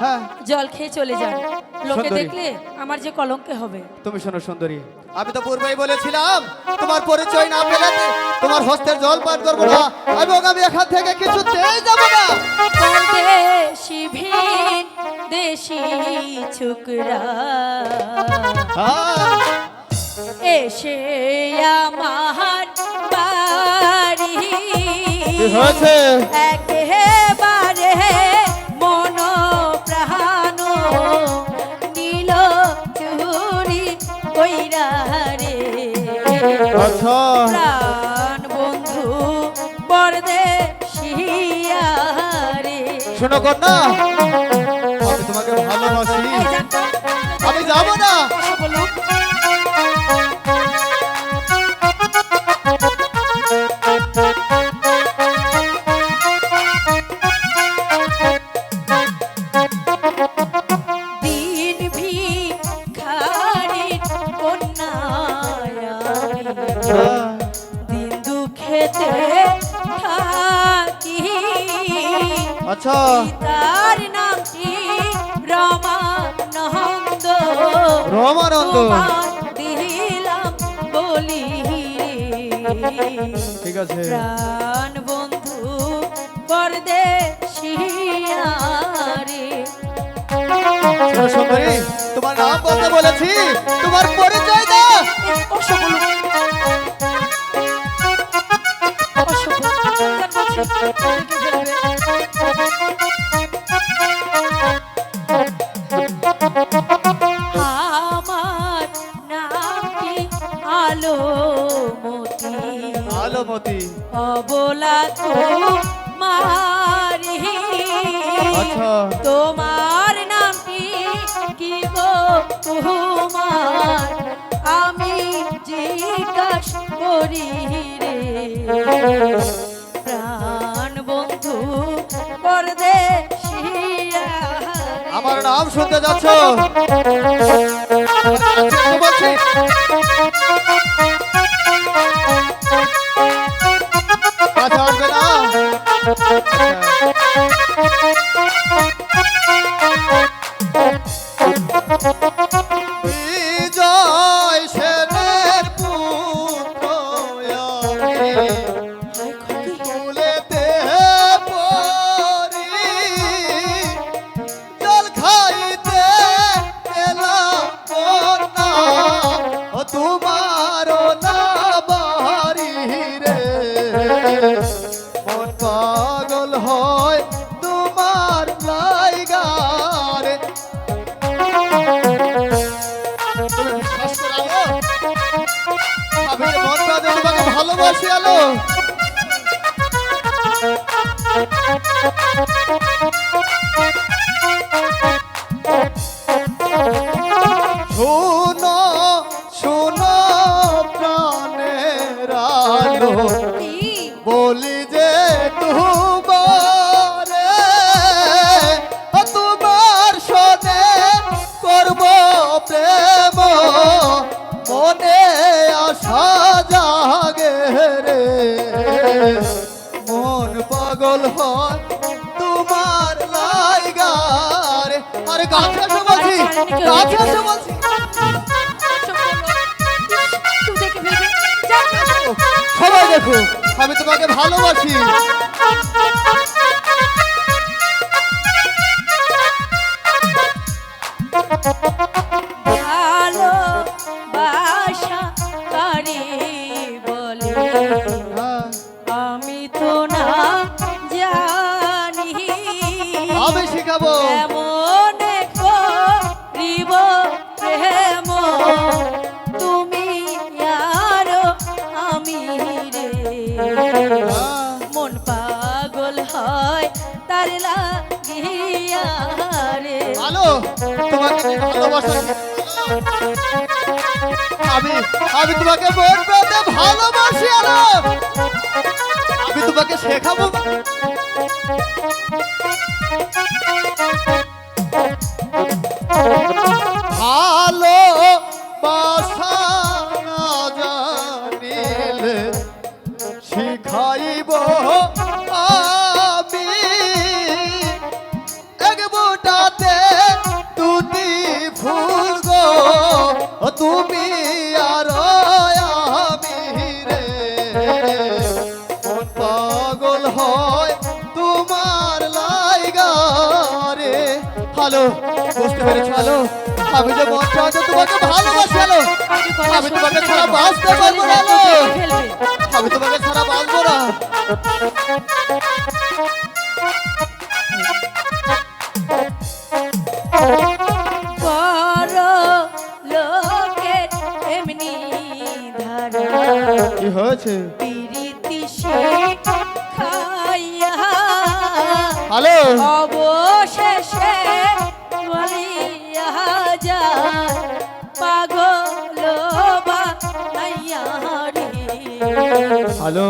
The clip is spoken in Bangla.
হ্যাঁ। জল খেয়ে চলে যান। লোকে দেখলে আমার যে কলঙ্কে হবে। তুমি শোনো সুন্দরী। আমি তো পূর্বেই বলেছিলাম তোমার পরিচয় না পেলে তোমার হস্তের জল পান করব না। এবং আমি এখান থেকে কিছুতেই যাব না। দেশি ভিন দেশি ছুকরা। হ্যাঁ, এসে আমার বাড়ি। হয়েছে? একেবারে কইরা রে। আচ্ছা। প্রাণ বন্ধু পরদেশিয়া রে শোনো কথা আমি তোমাকে ভালোবাসি। থাকি। আচ্ছা। তার নামটি রমানন্দ রমানন্দ দিলাম বলি। ঠিক আছে। প্রাণ বন্ধু পরদেশিয়া রে তোমার নাম বলতে বলেছি। তোমার পরিচয় দাও। অসফল আমার নামটি আলো মতি অবলা তো মারি আচ্ছা। তোমার নামটি কি গো তোমার আমি জিজ্ঞাস করি রে। নাম শুনতে যাচ্ছ? আচ্ছা আসবে মন পাগল হয় তোমার লাইগারে ভালোবাসি আলো। শোনো মন পাগল হয় তোমার লাইগার আরে গাছে বলছি গাছে বলছি। সবাই দেখো আমি তোমাকে ভালোবাসি। শিখাবো এমন করিব প্রেম। তুমি আর আমি রে। মন পাগল হয় তার লাগিয়া রে। ভালো তোমাকে আমি আমি আমি তোমাকে মন ভালোবাসি আমি তোমাকে শেখাবো হ্যালো বুঝতে পেরেছ হ্যালো আমি যে মন চাইতে তোমাকে ভালোবাসি হ্যালো? আমি তোমাকে ছাড়া বাঁচতে পারব না আমি তোমাকে ছাড়া বাঁচবো না। হয়েছে? হ্যালো? অবশেষে হ্যালো